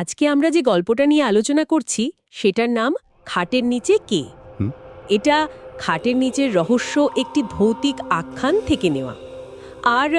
আজকে আমরা যে গল্পটা নিয়ে আলোচনা করছি সেটার নাম খাটের নিচে কে? এটা খাটের নিচের রহস্য একটি ভৌতিক আখ্যান থেকে নেওয়া। আর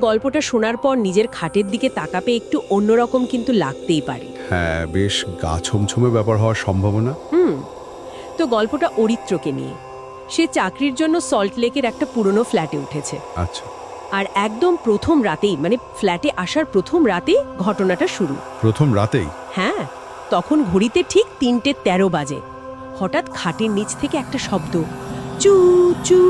গল্পটা শোনার পর নিজের খাটের দিকে তাকাপে একটু অন্যরকম কিন্তু লাগতেই পারে। হ্যাঁ বেশ গা ছমছমে ব্যাপার হওয়ার সম্ভাবনা। হুম তো গল্পটা অরিত্রকে নিয়ে। সে চাকরির জন্য সল্ট লেকের একটা পুরনো ফ্ল্যাটে উঠেছে। আচ্ছা। আর একদম প্রথম রাতেই মানে ফ্ল্যাটে আসার প্রথম রাতেই ঘটনাটা শুরু। প্রথম রাতেই? হ্যাঁ তখন ঘড়িতে ঠিক তিনটে তেরো বাজে। হঠাৎ খাটের নিচ থেকে একটা শব্দ চু চু।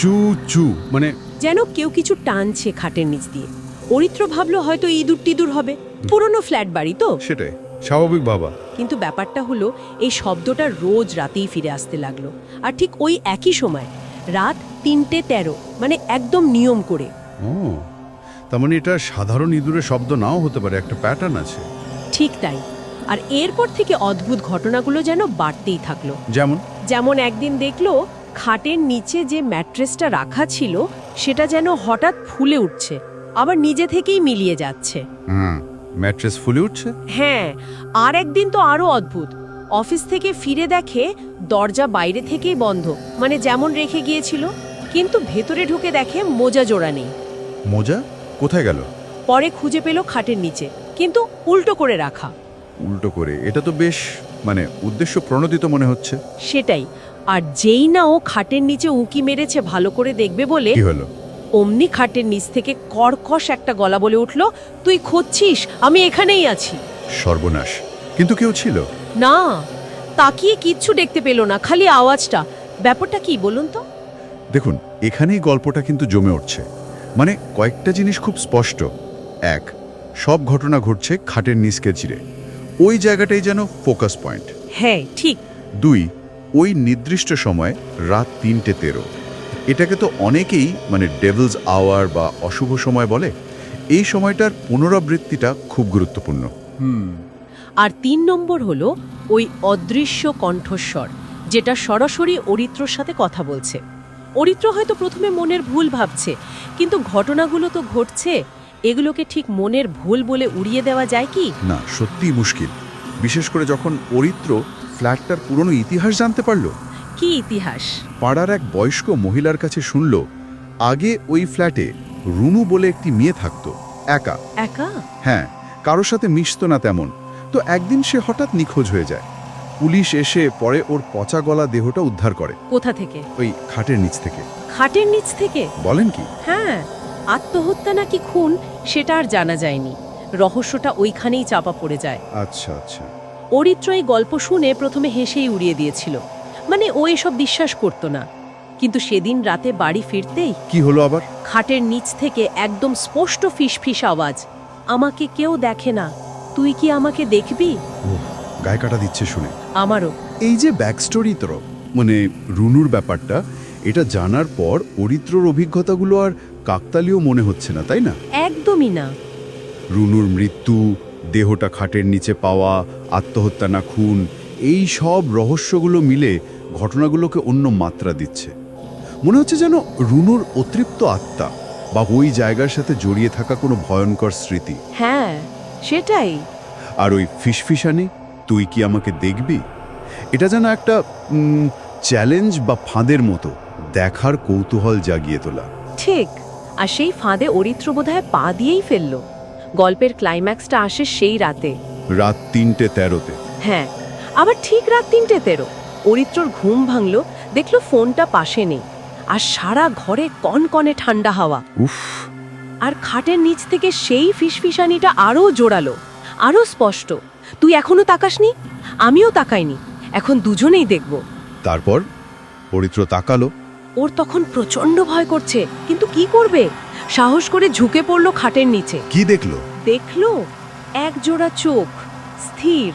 চু চু মানে যেন কেউ কিছু টানছে খাটের নিচ দিয়ে। অরিত্র ভাবলো হয়তো ইঁদুর টিদুর হবে। পুরনো ফ্ল্যাট বাড়ি তো। সেটাই স্বাভাবিক বাবা কিন্তু ব্যাপারটা হলো এই শব্দটা রোজ রাতেই ফিরে আসতে লাগল। আর ঠিক ওই একই সময় রাত তিনটে তেরো মানে একদম নিয়ম করে। ও। তার মানে এটা সাধারণ ইঁদুরের শব্দ নাও হতে পারে একটা প্যাটার্ন আছে। ঠিক তাই। আর এরপর থেকে অদ্ভুত ঘটনাগুলো যেন বাড়তেই থাকল। যেমন? যেমন একদিন দেখল খাটের নিচে যে ম্যাট্রেসটা রাখা ছিল সেটা যেন হঠাৎ ফুলে উঠছে। আবার নিজে থেকেই মিলিয়ে যাচ্ছে। হুম ম্যাট্রেস ফুলে উঠছে? হ্যাঁ আর একদিন তো আরও অদ্ভুত। অফিস থেকে ফিরে দেখে দরজা বাইরে থেকেই বন্ধ মানে যেমন রেখে গিয়েছিল কিন্তু ভেতরে ঢুকে দেখে মোজা জোড়া নেই। মোজা? কোথায় গেল? পরে খুঁজে পেল খাটের নিচে কিন্তু উল্টো করে রাখা। উল্টো করে? এটা তো বেশ মানে উদ্দেশ্য প্রণোদিত মনে হচ্ছে। সেটাই। আর যেই না ও খাটের নিচে উঁকি মেরেছে ভালো করে দেখবে বলে কি হলো? অমনি খাটের নিচ থেকে কর্কশ একটা গলা বলে উঠল তুই খুঁজছিস? আমি এখানেই আছি। সর্বনাশ। কিন্তু কেউ ছিল? না তাকিয়ে কিচ্ছু দেখতে পেল না খালি আওয়াজটা। ব্যাপারটা কি বলুন তো? দেখুন এখানেই গল্পটা কিন্তু জমে উঠছে। মানে কয়েকটা জিনিস খুব স্পষ্ট। এক সব ঘটনা ঘটছে খাটের নিচকে চিরে ওই জায়গাটাই যেন ফোকাস পয়েন্ট। হ্যাঁ ঠিক। দুই ওই নির্দিষ্ট সময় রাত তিনটে তেরো। এটাকে তো অনেকেই মানে ডেভিলস আওয়ার বা অশুভ সময় বলে। এই সময়টার পুনরাবৃত্তিটা খুব গুরুত্বপূর্ণ। আর তিন নম্বর হলো ওই অদৃশ্য কণ্ঠস্বর যেটা সরাসরি অরিত্রর সাথে কথা বলছে। অরিত্র হয়তো প্রথমে মনের ভুল ভাবছে কিন্তু ঘটনাগুলো তো ঘটছে। এগুলোকে ঠিক মনের ভুল বলে উড়িয়ে দেওয়া যায় কি? না সত্যিই মুশকিল। বিশেষ করে যখন অরিত্র ফ্ল্যাটটার পুরনো ইতিহাস জানতে পারল। কি ইতিহাস? পাড়ার এক বয়স্ক মহিলার কাছে শুনল আগে ওই ফ্ল্যাটে রুনু বলে একটি মেয়ে থাকতো একা। একা? হ্যাঁ কারোর সাথে মিশতো না তেমন। তো একদিন সে হঠাৎ নিখোঁজ হয়ে যায়। পুলিশ এসে পরে ওর পচা গলা দেহটা উদ্ধার করে। কোথা থেকে? ওই খাটের নিচ থেকে। খাটের নিচ থেকে? বলেন কি? হ্যাঁ আত্মহত্যা নাকি খুন সেটা আর জানা যায়নি। রহস্যটা ওইখানেই চাপা পড়ে যায়। আচ্ছা আচ্ছা। অরিত্র এই গল্প শুনে প্রথমে হেসেই উড়িয়ে দিয়েছিল। মানে ও এসব বিশ্বাস করত না। কিন্তু সেদিন রাতে বাড়ি ফিরতেই কি হলো আবার? খাটের নিচ থেকে একদম স্পষ্ট ফিসফিস আওয়াজ। আমাকে কেউ দেখে না। তুই কি আমাকে দেখবি? গায়ে কাটা দিচ্ছে শুনে। আমারও। এই যে ব্যাকস্টোরি তো মানে রুনুর ব্যাপারটা এটা জানার পর অরিত্রর অভিজ্ঞতাগুলো আর কাকতালীয় মনে হচ্ছে না তাই না? একদমই না। রুনুর মৃত্যু দেহটা খাটের নিচে পাওয়া আত্মহত্যা না খুন এই সব রহস্যগুলো মিলে ঘটনাগুলোকে অন্য মাত্রা দিচ্ছে। মনে হচ্ছে যেন রুনুর অতৃপ্ত আত্মা বা ওই জায়গার সাথে জড়িয়ে থাকা কোনো ভয়ঙ্কর স্মৃতি। হ্যাঁ সেটাই। আর ওই ফিসফিসানি তুই কি আমাকে দেখবি? এটা যেন একটা চ্যালেঞ্জ বা ফাঁদের মতো। দেখার কৌতূহল জাগিয়ে তোলা। ঠিক। আর সেই ফাঁদে অরিত্র বোধহয় পা দিয়েই ফেলল। গল্পের ক্লাইম্যাক্সটা আসে সেই রাতে। রাত তিনটে তেরোতে। হ্যাঁ। আবার ঠিক রাত তিনটে তেরো। অরিত্রর ঘুম ভাঙল দেখল ফোনটা পাশে নেই। আর সারা ঘরে কনকনে ঠান্ডা হাওয়া। উফ। আর খাটের নিচ থেকে সেই ফিসফিসানিটা আরও জোরালো আরও স্পষ্ট। তুই এখনও তাকাসনি? আমিও তাকাইনি। এখন দুজনেই দেখব। তারপর? পরিত্র তাকালো। ওর তখন প্রচণ্ড ভয় করছে। কিন্তু কি করবে? সাহস করে ঝুঁকে পড়ল খাটের নিচে। কি দেখল? দেখল? এক জোড়া চোখ। স্থির।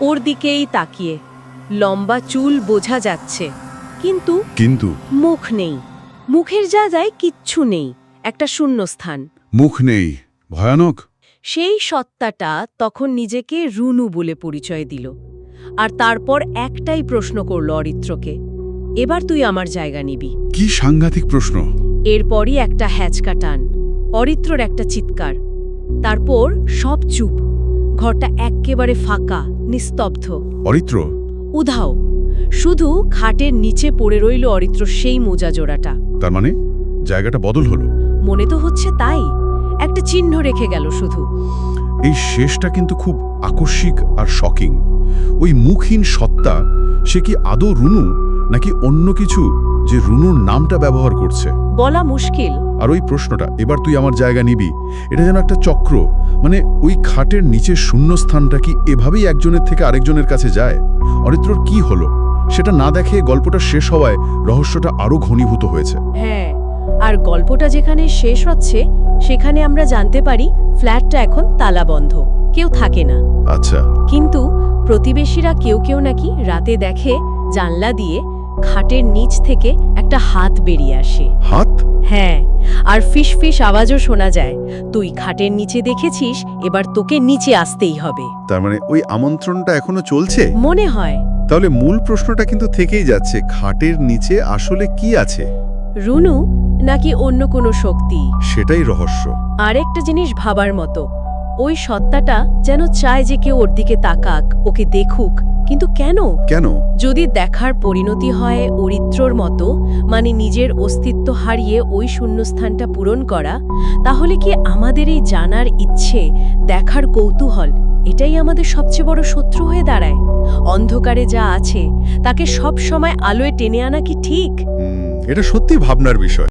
ওর দিকেই তাকিয়ে। লম্বা চুল বোঝা যাচ্ছে। কিন্তু কিন্তু? মুখ নেই। মুখের যা যায় কিচ্ছু নেই। একটা শূন্যস্থান। মুখ নেই। ভয়ানক। সেই সত্তাটা তখন নিজেকে রুনু বলে পরিচয় দিল। আর তারপর একটাই প্রশ্ন করল অরিত্রকে এবার তুই আমার জায়গা নিবি। কি সাংঘাতিক প্রশ্ন। এরপরই একটা হ্যাচকা টান অরিত্রর একটা চিৎকার। তারপর সব চুপ ঘরটা এক্কেবারে ফাঁকা নিস্তব্ধ। অরিত্র? উধাও শুধু খাটের নিচে পড়ে রইল অরিত্র সেই মোজা জোড়াটা। তার মানে জায়গাটা বদল হলো। মনে তো হচ্ছে তাই। একটা চিহ্ন রেখে গেল শুধু। এই শেষটা কিন্তু খুব আকস্মিক আর শকিং। ওই মুখহীন সত্তা সে কি আদৌ রুনু নাকি অন্য কিছু যে রুনুর নামটা ব্যবহার করছে? বলা মুশকিল। আর ওই প্রশ্নটা এবার তুই আমার জায়গা নিবি। এটা যেন একটা চক্র মানে ওই খাটের নিচের শূন্যস্থানটা কি এভাবেই একজনের থেকে আরেকজনের কাছে যায়? অরিত্রর কি হলো? সেটা না দেখে গল্পটা শেষ হওয়ায় রহস্যটা আরও ঘনীভূত হয়েছে। হ্যাঁ আর গল্পটা যেখানে শেষ হচ্ছে সেখানে আমরা জানতে পারি ফ্ল্যাটটা এখন তালাবন্ধ। কেউ থাকে না। আচ্ছা। কিন্তু প্রতিবেশীরা কেউ কেউ নাকি রাতে দেখে জানলা দিয়ে খাটের নিচ থেকে একটা হাত বেরিয়ে আসে। হাত? হ্যাঁ আর ফিস ফিস আওয়াজও শোনা যায়। তুই খাটের নিচে দেখেছিস এবার তোকে নিচে আসতেই হবে। তার মানে ওই আমন্ত্রণটা এখনও চলছে? মনে হয়। তাহলে মূল প্রশ্নটা কিন্তু থেকেই যাচ্ছে খাটের নিচে আসলে কি আছে? রুনু নাকি অন্য কোনো শক্তি? সেটাই রহস্য। আরেকটা জিনিস ভাবার মতো ওই সত্তাটা যেন চায় যে কেউ ওর দিকে তাকাক ওকে দেখুক কিন্তু কেন? কেন? যদি দেখার পরিণতি হয় অরিত্রর মতো মানে নিজের অস্তিত্ব হারিয়ে ওই শূন্যস্থানটা পূরণ করা তাহলে কি আমাদের এই জানার ইচ্ছে দেখার কৌতূহল এটাই আমাদের সবচেয়ে বড় শত্রু হয়ে দাঁড়ায়? অন্ধকারে যা আছে তাকে সব সময় আলোয় টেনে আনা কি ঠিক? এটা সত্যি ভাবনার বিষয়।